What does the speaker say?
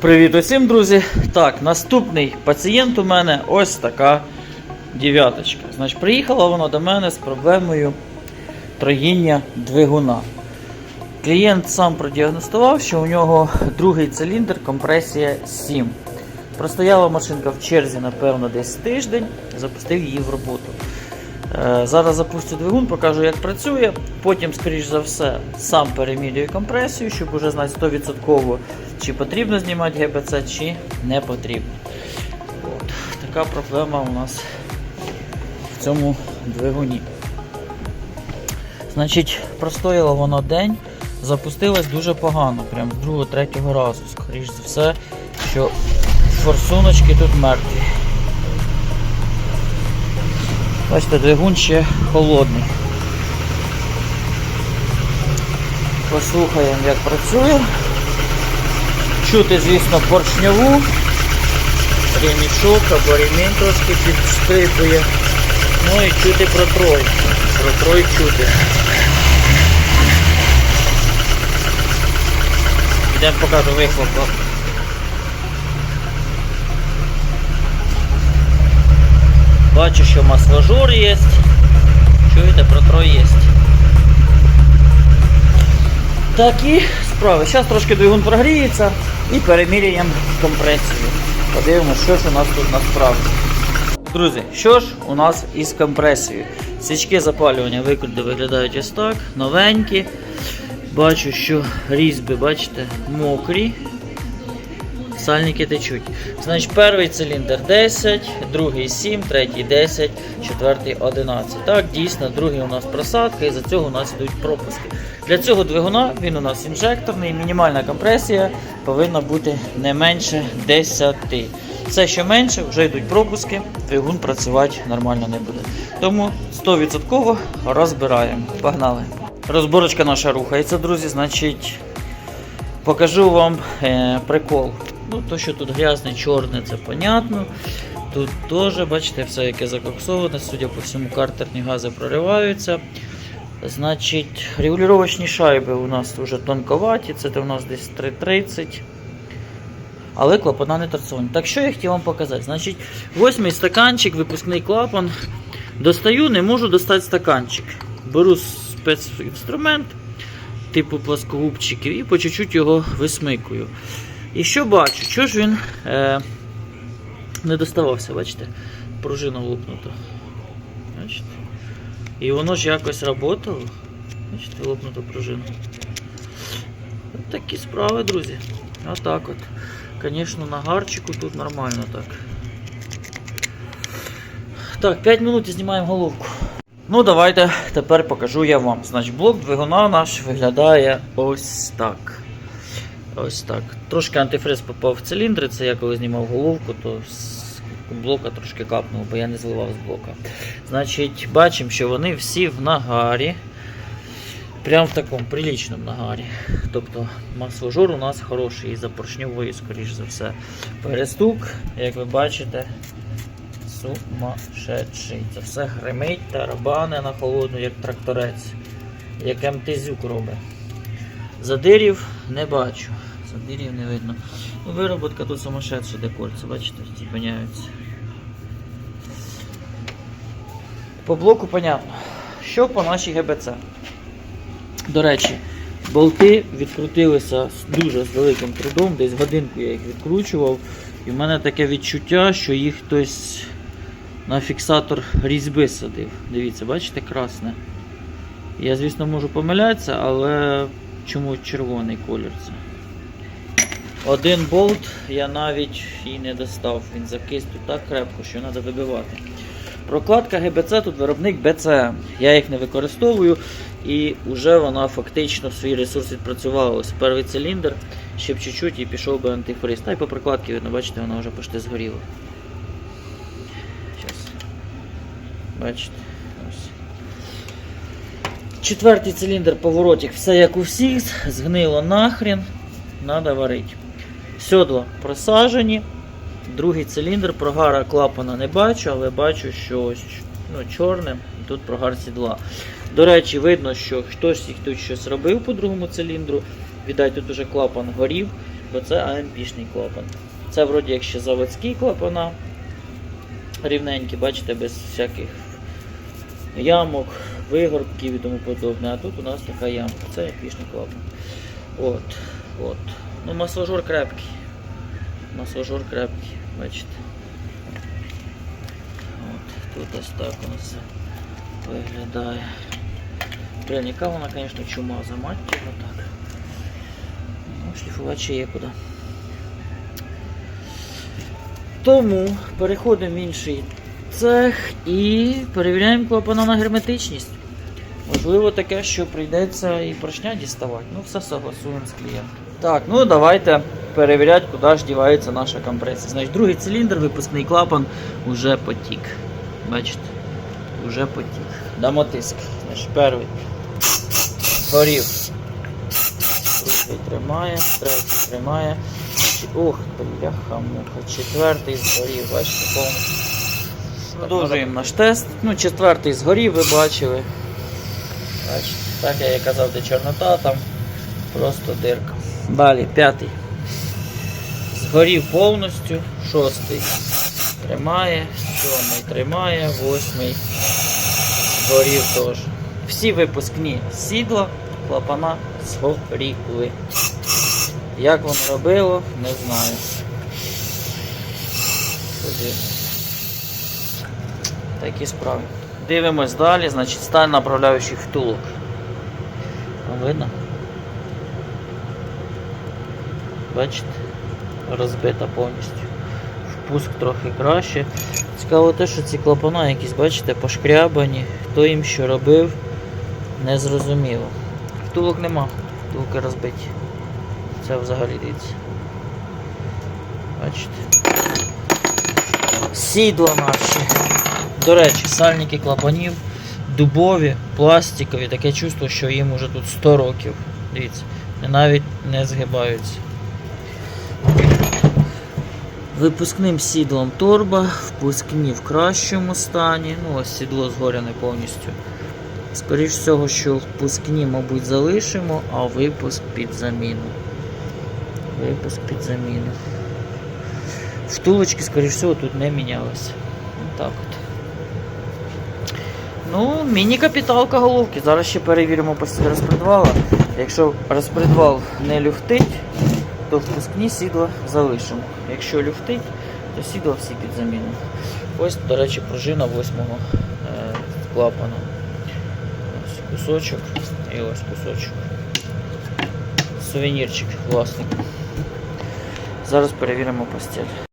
Привіт усім, друзі! Так, наступний пацієнт у мене ось така дев'яточка. Значить, приїхала вона до мене з проблемою троїння двигуна. Клієнт сам продіагностував, що у нього другий циліндр, компресія 7. Простояла машинка в черзі, напевно, десь тиждень, запустив її в роботу. Е, Зараз запустю двигун, покажу, як працює. Потім, скоріш за все, сам перемірюю компресію, щоб уже знати 100% чи потрібно знімати ГБЦ, чи не потрібно. От. Така проблема у нас в цьому двигуні. Значить, простояло воно день, запустилось дуже погано, прям з другого-третього разу. Скоріш за все, що форсуночки тут мертві. Бачите, двигун ще холодний. Послухаємо, як працює. Чути, звісно, поршньову, ремішок або ремінь трошки підстрипує. Ну і чути протрой. Протрой чути. Йдемо покажу вихлоп. Бачу, що масложор є. Чуєте, протрой є. Такі справи. Зараз трошки двигун прогріється і переміряємо компресію. Подивимося, що ж у нас тут насправді. Друзі, що ж у нас із компресією? Свічки запалювання викрути виглядають ось так, новенькі. Бачу, що різьби, бачите, мокрі. Сальники течуть. Значить, перший циліндр 10, другий 7, третій 10, четвертий 11. Так, дійсно, другий у нас просадка, і за цього у нас йдуть пропуски. Для цього двигуна він у нас інжекторний, мінімальна компресія повинна бути не менше 10. Все, що менше, вже йдуть пропуски, двигун працювати нормально не буде. Тому 100% розбираємо. Погнали. Розборочка наша рухається, друзі. Значить, покажу вам е, прикол. Ну, то, що тут грязне, чорне, це понятно. Тут теж, бачите, все яке закоксоване, судя по всьому, картерні гази прориваються. Значить, регулювачні шайби у нас вже тонковаті, це у нас десь 3,30. Але клапана не торцовані. Так що я хотів вам показати? Значить, восьмий стаканчик, випускний клапан. Достаю, не можу достати стаканчик. Беру спецінструмент, типу плоскогубчиків, і по чуть-чуть його висмикую. І що бачу? Що ж він е, не доставався, бачите? Пружина лопнута. Бачите? І воно ж якось работало. Бачите, лопнута пружина. От такі справи, друзі. Отак от. Звісно, на гарчику тут нормально так. Так, 5 минут і знімаємо головку. Ну, давайте тепер покажу я вам. Значить, блок двигуна наш виглядає ось так. Ось так. Трошки антифриз попав в циліндри, це я коли знімав головку, то блока трошки капнув, бо я не зливав з блока. Значить, бачимо, що вони всі в нагарі. Прям в такому приличному нагарі. Тобто масложор у нас хороший і за поршньової, скоріш за все. Перестук, як ви бачите, сумасшедший. Це все гримить, тарабани на холодну, як тракторець, як МТЗюк робить. Задирів не бачу. Задирів не видно. Ну, Вироботка тут сумасшедша, де кольця, бачите, зупиняються. По блоку понятно. Що по нашій ГБЦ? До речі, болти відкрутилися дуже з великим трудом, десь годинку я їх відкручував. І в мене таке відчуття, що їх хтось на фіксатор різьби садив. Дивіться, бачите, красне. Я, звісно, можу помилятися, але чому червоний колір це? Один болт я навіть і не достав. Він закис тут так крепко, що треба вибивати. Прокладка ГБЦ тут виробник BCM. Я їх не використовую і вже вона фактично свій ресурс відпрацювала. Ось перший циліндр, ще б чуть-чуть і пішов би антифриз. Та й по прокладці видно, бачите, вона вже почти згоріла. Щас. Бачите. Ось. Четвертий циліндр поворотик, все як у всіх, згнило нахрен, треба варити. Сьодла просажені. Другий циліндр, прогара клапана не бачу, але бачу, що ось ну, чорним, тут прогар сідла. До речі, видно, що хтось їх тут щось робив по другому циліндру. Віддай, тут уже клапан горів. бо це АМПшний клапан. Це вроді як ще заводські клапана. Рівненькі, бачите, без всяких ямок, вигорбків і тому подобне. А тут у нас така ямка. Це АМПшний клапан. От, от. Ну, масажор крепкий. Масажор крепкий, бачите. От, тут ось так у нас виглядає. Блін, яка вона, звісно, чумаза, мать його так. Ну, шліфувати ще є куди. Тому переходимо в інший цех і перевіряємо клапана на герметичність. Можливо, таке, що прийдеться і поршня діставати. Ну, все согласуємо з клієнтом. Так, ну давайте перевіряти, куди ж дівається наша компресія. Значить, другий циліндр, випускний клапан, уже потік. Бачите? Уже потік. Дамо тиск. Значить, перший. Горів. Другий тримає, третій тримає. Ох, бляха муха. Четвертий згорів, бачите, повністю. Продовжуємо наш тест. Ну, четвертий згорів, ви бачили. Бачите, так я і казав, де чорнота, там просто дирка. Далі, п'ятий. Згорів повністю. Шостий тримає, сьомий тримає, восьмий згорів теж. Всі випускні сідла, клапана згоріли. Як воно робило, не знаю. Тоді Такі справи. Дивимось далі, значить сталь направляючих втулок. Видно? Бачите? Розбита повністю. Впуск трохи краще. Цікаво те, що ці клапана якісь, бачите, пошкрябані. Хто їм що робив, не зрозуміло. Втулок нема, втулки розбиті. Це взагалі дивіться. Бачите? Сідла наші. До речі, сальники клапанів дубові, пластикові, таке чувство, що їм уже тут 100 років. Дивіться, навіть не згибаються. Випускним сідлом торба, впускні в кращому стані. Ну, ось сідло згоряне повністю. Скоріш всього, що впускні, мабуть, залишимо, а випуск під заміну. Випуск під заміну. Втулочки, скоріш всього, тут не мінялися. Так от. Ну, міні-капіталка головки. Зараз ще перевіримо постіль розпредвала. Якщо розпредвал не люфтить, то впускні сідла залишимо. Якщо люфтить, то сідла всі під заміну. Ось, до речі, пружина восьмого е, клапана. Ось кусочок і ось кусочок. Сувенірчик власник. Зараз перевіримо постіль.